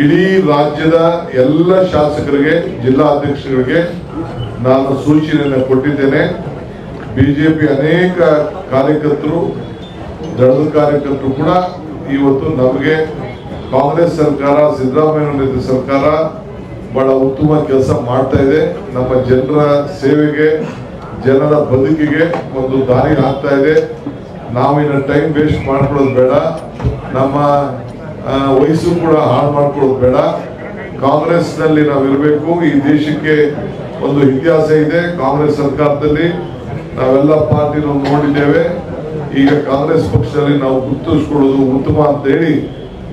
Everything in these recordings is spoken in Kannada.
ಇಡೀ ರಾಜ್ಯದ ಎಲ್ಲ ಶಾಸಕರಿಗೆ, ಜಿಲ್ಲಾ ಅಧ್ಯಕ್ಷರಿಗೆ ನಾನು ಸೂಚನೆಯನ್ನು ಕೊಟ್ಟಿದ್ದೇನೆ. ಬಿಜೆಪಿ ಅನೇಕ ಕಾರ್ಯಕರ್ತರು, ದಳದ ಕಾರ್ಯಕರ್ತರು ಕೂಡ ಇವತ್ತು ನಮಗೆ ಕಾಂಗ್ರೆಸ್ ಸರ್ಕಾರ, ಸಿದ್ದರಾಮಯ್ಯ ಸರ್ಕಾರ ಬಹಳ ಉತ್ತಮ ಕೆಲಸ ಮಾಡ್ತಾ ಇದೆ. ನಮ್ಮ ಜನರ ಸೇವೆಗೆ, ಜನರ ಬದುಕಿಗೆ ಒಂದು ದಾರಿ ಆಗ್ತಾ ಇದೆ. ನಾವಿನ್ನ ಟೈಮ್ ವೇಸ್ಟ್ ಮಾಡ್ಕೊಳ್ಳೋದು ಬೇಡ. ನಮ್ಮ ವಯಸ್ಸು ಕೂಡ ಹಾಳು ಮಾಡ್ಕೊಳ್ಳೋದು ಬೇಡ. ಕಾಂಗ್ರೆಸ್ನಲ್ಲಿ ನಾವು ಇರಬೇಕು ಈ ದೇಶಕ್ಕೆ ಒಂದು ಇತಿಹಾಸ ಇದೆ. ಕಾಂಗ್ರೆಸ್ ಸರ್ಕಾರದಲ್ಲಿ ನಾವೆಲ್ಲ ಪಾರ್ಟಿ ನಾವು ನೋಡಿದ್ದೇವೆ. ಈಗ ಕಾಂಗ್ರೆಸ್ ಪಕ್ಷದಲ್ಲಿ ನಾವು ಗುರ್ತಿಸ್ಕೊಳ್ಳೋದು ಉತ್ತಮ ಅಂತ ಹೇಳಿ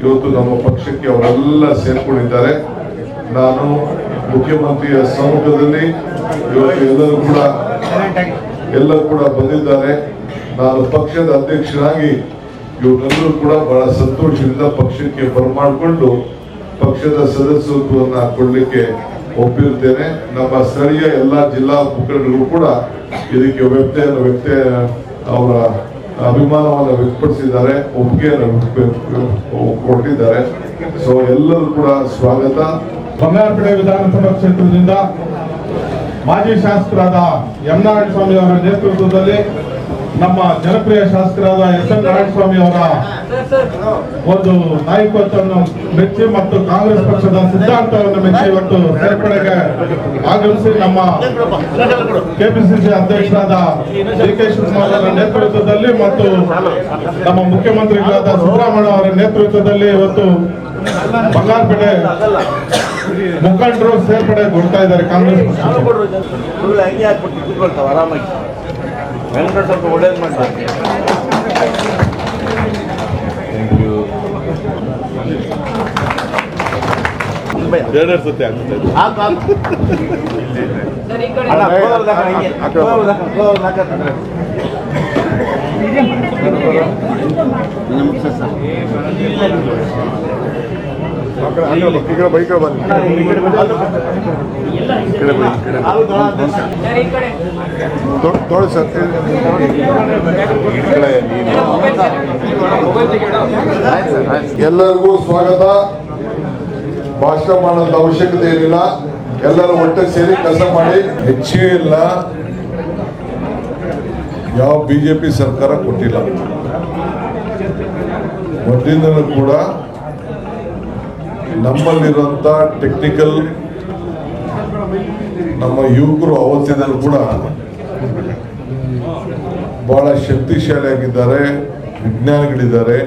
ಇವತ್ತು ನಮ್ಮ ಪಕ್ಷಕ್ಕೆ ಅವರೆಲ್ಲ ಸೇರ್ಕೊಂಡಿದ್ದಾರೆ. ನಾನು ಮುಖ್ಯಮಂತ್ರಿಯ ಸಮ್ಮುಖದಲ್ಲಿ ಇವತ್ತು ಎಲ್ಲರೂ ಕೂಡ ಎಲ್ಲರೂ ಕೂಡ ಬಂದಿದ್ದಾರೆ. ನಾನು ಪಕ್ಷದ ಅಧ್ಯಕ್ಷರಾಗಿ ಇವರೆಲ್ಲರೂ ಕೂಡ ಬಹಳ ಸಂತೋಷದಿಂದ ಪಕ್ಷಕ್ಕೆ ಬರಮಾಡಿಕೊಂಡು ಪಕ್ಷದ ಸದಸ್ಯತ್ವವನ್ನು ಕೊಡಲಿಕ್ಕೆ ಒಪ್ಪಿರುತ್ತೇನೆ ನಮ್ಮ ಸ್ಥಳೀಯ ಎಲ್ಲ ಜಿಲ್ಲಾ ಮುಖಂಡರು ಕೂಡ ಇದಕ್ಕೆ ವ್ಯಕ್ತಿಯನ್ನು ವ್ಯಕ್ತಿ, ಅವರ ಅಭಿಮಾನವನ್ನು ವ್ಯಕ್ತಪಡಿಸಿದ್ದಾರೆ, ಒಪ್ಪಿಗೆಯನ್ನು ಕೊಟ್ಟಿದ್ದಾರೆ. ಸೊ ಎಲ್ಲರೂ ಕೂಡ ಸ್ವಾಗತ. ಬಂಗಾರಪೇಟೆ ವಿಧಾನಸಭಾ ಕ್ಷೇತ್ರದಿಂದ ಮಾಜಿ ಶಾಸಕರಾದ ಎಂ ನಾರಾಯಣಸ್ವಾಮಿ ಅವರ ನೇತೃತ್ವದಲ್ಲಿ ನಮ್ಮ ಜನಪ್ರಿಯ ಶಾಸಕರಾದ ಎಸ್ ಎನ್ ನಾರಾಯಣಸ್ವಾಮಿ ಅವರ ಒಂದು ನಾಯಕತ್ವವನ್ನು ಮೆಚ್ಚಿ ಮತ್ತು ಕಾಂಗ್ರೆಸ್ ಪಕ್ಷದ ಸಿದ್ಧಾಂತವನ್ನು ಮೆಚ್ಚಿ ಇವತ್ತು ಸೇರ್ಪಡೆಗೆ ಆಗಮಿಸಿ ನಮ್ಮ ಕೆಪಿಸಿಸಿ ಅಧ್ಯಕ್ಷರಾದ ಡಿ ಕೆ ಶಿವಕುಮಾರ್ ಅವರ ನೇತೃತ್ವದಲ್ಲಿ ಮತ್ತು ನಮ್ಮ ಮುಖ್ಯಮಂತ್ರಿಗಳಾದ ಸಿದ್ದರಾಮಯ್ಯ ಅವರ ನೇತೃತ್ವದಲ್ಲಿ ಇವತ್ತು ಬಂಗಾರಪೇಟೆ ಮುಖಂಡರು ಸೇರ್ಪಡೆಗೊಳ್ತಾ ಇದ್ದಾರೆ ಕಾಂಗ್ರೆಸ್ ವೆಂಕಟ ಸ್ವಲ್ಪ ಒಳ್ಳೇದು ಮಾಡ್ತಾರೆ ಎರಡೆರಡು ಸತಿ ಆಗ್ತದೆ. ಅಣ್ಣ ತೊಳಿ ಸರ್. ಎಲ್ಲರಿಗೂ ಸ್ವಾಗತ. ಭಾಷಣ ಮಾಡೋದ ಅವಶ್ಯಕತೆ ಏನಿಲ್ಲ. ಎಲ್ಲರೂ ಒಟ್ಟು ಸೇರಿ ಕೆಲಸ ಮಾಡಿ. ಹೆಚ್ಚೇ ಇಲ್ಲ. ಯಾವ ಬಿಜೆಪಿ ಸರ್ಕಾರ ಕೊಟ್ಟಿಲ್ಲ. ಮೊದಲಿಂದಲೂ ಕೂಡ ನಮ್ಮಲ್ಲಿರುವಂತ ಟೆಕ್ನಿಕಲ್ ನಮ್ಮ ಯುವಕರು ಅವತ್ತಿನಲ್ಲೂ ಕೂಡ ಭಾಳ ಶಕ್ತಿಶಾಲಿಯಾಗಿದ್ದಾರೆ, ವಿಜ್ಞಾನಿಗಳಿದ್ದಾರೆ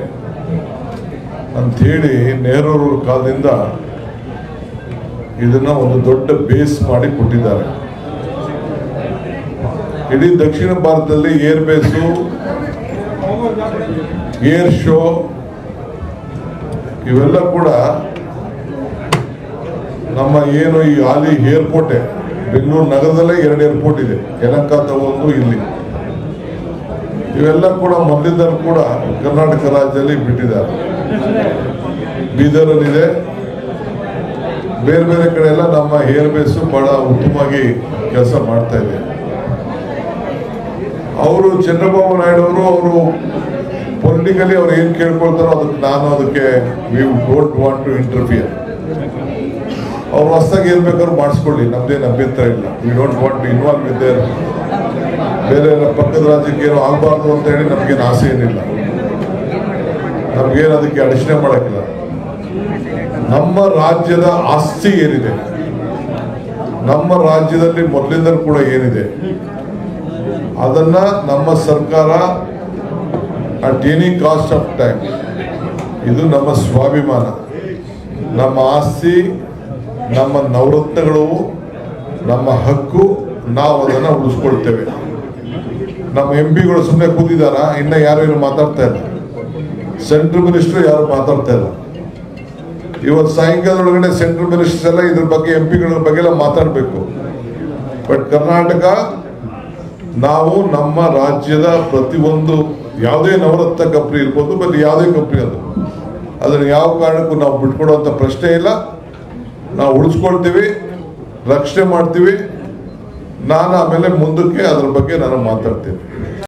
ಅಂಥೇಳಿ ನೆಹರೂರವ್ರ ಕಾಲದಿಂದ ಇದನ್ನ ಒಂದು ದೊಡ್ಡ ಬೇಸ್ ಮಾಡಿ ಕೊಟ್ಟಿದ್ದಾರೆ. ಇಡೀ ದಕ್ಷಿಣ ಭಾರತದಲ್ಲಿ ಏರ್ ಬೇಸು ಏರ್ ಶೋ ಇವೆಲ್ಲ ಕೂಡ ನಮ್ಮ ಏನು ಈ ಹಾಲಿ ಏರ್ಪೋರ್ಟ್, ಬೆಂಗಳೂರು ನಗರದಲ್ಲೇ ಎರಡು ಏರ್ಪೋರ್ಟ್ ಇದೆ, ಯಲಂಕಾದ ಒಂದು ಇಲ್ಲಿ. ಇವೆಲ್ಲ ಕೂಡ ಮೊದಲಿಂದಲೂ ಕೂಡ ಕರ್ನಾಟಕ ರಾಜ್ಯದಲ್ಲಿ ಬಿಟ್ಟಿದ್ದಾರೆ. ಬೀದರಲ್ಲಿದೆ. ಬೇರೆ ಬೇರೆ ಕಡೆ ಎಲ್ಲ ನಮ್ಮ ಏರ್ ಬೇಸು ಬಹಳ ಉತ್ತಮವಾಗಿ ಕೆಲಸ ಮಾಡ್ತಾ ಇದೆ. ಅವರು ಚಂದ್ರಬಾಬು ನಾಯ್ಡು ಅವರು ಅವರು ಪೊಲಿಟಿಕಲಿ ಅವ್ರು ಏನು ಕೇಳ್ಕೊಳ್ತಾರೋ ಅದಕ್ಕೆ ನಾನು ಅದಕ್ಕೆ we don't want to interfere ಅವ್ರು ಹೊಸದಾಗಿ ಏನ್ ಬೇಕಾದ್ರೂ ಮಾಡಿಸ್ಕೊಳ್ಳಿ ನಮ್ದೇನು ಅಭ್ಯಂತರ ಇಲ್ಲ. We don't want to involve with their ಬೇರೆ ಪಕ್ಕದ ರಾಜ್ಯಕ್ಕೆ ಏನೋ ಆಗಬಾರ್ದು ಅಂತ ಹೇಳಿ ನಮ್ಗೇನು ಆಸೆ ಏನಿಲ್ಲ. ನಮ್ಗೇನು ಅದಕ್ಕೆ ಅಡಚಣೆ ಮಾಡೋಕ್ಕಿಲ್ಲ. ನಮ್ಮ ರಾಜ್ಯದ ಆಸ್ತಿ ಏನಿದೆ? ನಮ್ಮ ರಾಜ್ಯದಲ್ಲಿ ಮೊದಲಿಂದಲೂ ಕೂಡ ಏನಿದೆ? ಅದನ್ನ ನಮ್ಮ ಸರ್ಕಾರ at any cost of time ಇದು ನಮ್ಮ ಸ್ವಾಭಿಮಾನ. ನಮ್ಮ ಆಸ್ತಿ ನಮ್ಮ ನವರತ್ನಗಳು, ನಮ್ಮ ಹಕ್ಕು, ನಾವು ಅದನ್ನ ಉಳಿಸ್ಕೊಳ್ತೇವೆ. ನಮ್ಮ ಎಂ ಪಿಗಳು ಸುಮ್ಮನೆ ಕೂತಿದಾರ ಇನ್ನ ಯಾರು ಏನು ಮಾತಾಡ್ತಾ ಇಲ್ಲ. ಸೆಂಟ್ರಲ್ ಮಿನಿಸ್ಟರ್ ಯಾರು ಮಾತಾಡ್ತಾ ಇಲ್ಲ. ಇವತ್ತು ಸಾಯಂಕಾಲದೊಳಗಡೆ ಸೆಂಟ್ರಲ್ ಮಿನಿಸ್ಟರ್ಸ್ ಎಲ್ಲ ಇದ್ರ ಬಗ್ಗೆ ಎಂ ಪಿಗಳ ಬಗ್ಗೆ ಎಲ್ಲ ಮಾತಾಡಬೇಕು. ಬಟ್ ಕರ್ನಾಟಕ ನಾವು ನಮ್ಮ ರಾಜ್ಯದ ಪ್ರತಿಯೊಂದು, ಯಾವುದೇ ನವರತ್ನ ಕಂಪ್ನಿ ಇರ್ಬೋದು ಬಟ್ ಯಾವುದೇ ಕಂಪ್ನಿ ಅದು. ಅದನ್ನು ಯಾವ ಕಾರಣಕ್ಕೂ ನಾವು ಬಿಟ್ಕೊಡುವಂಥ ಪ್ರಶ್ನೆ ಇಲ್ಲ. ನಾವು ಉಳಿಸ್ಕೊಳ್ತೀವಿ ರಕ್ಷಣೆ ಮಾಡ್ತೀವಿ. ನಾನು ಆಮೇಲೆ ಮುಂದಕ್ಕೆ ಅದ್ರ ಬಗ್ಗೆ ನಾನು ಮಾತಾಡ್ತೀನಿ.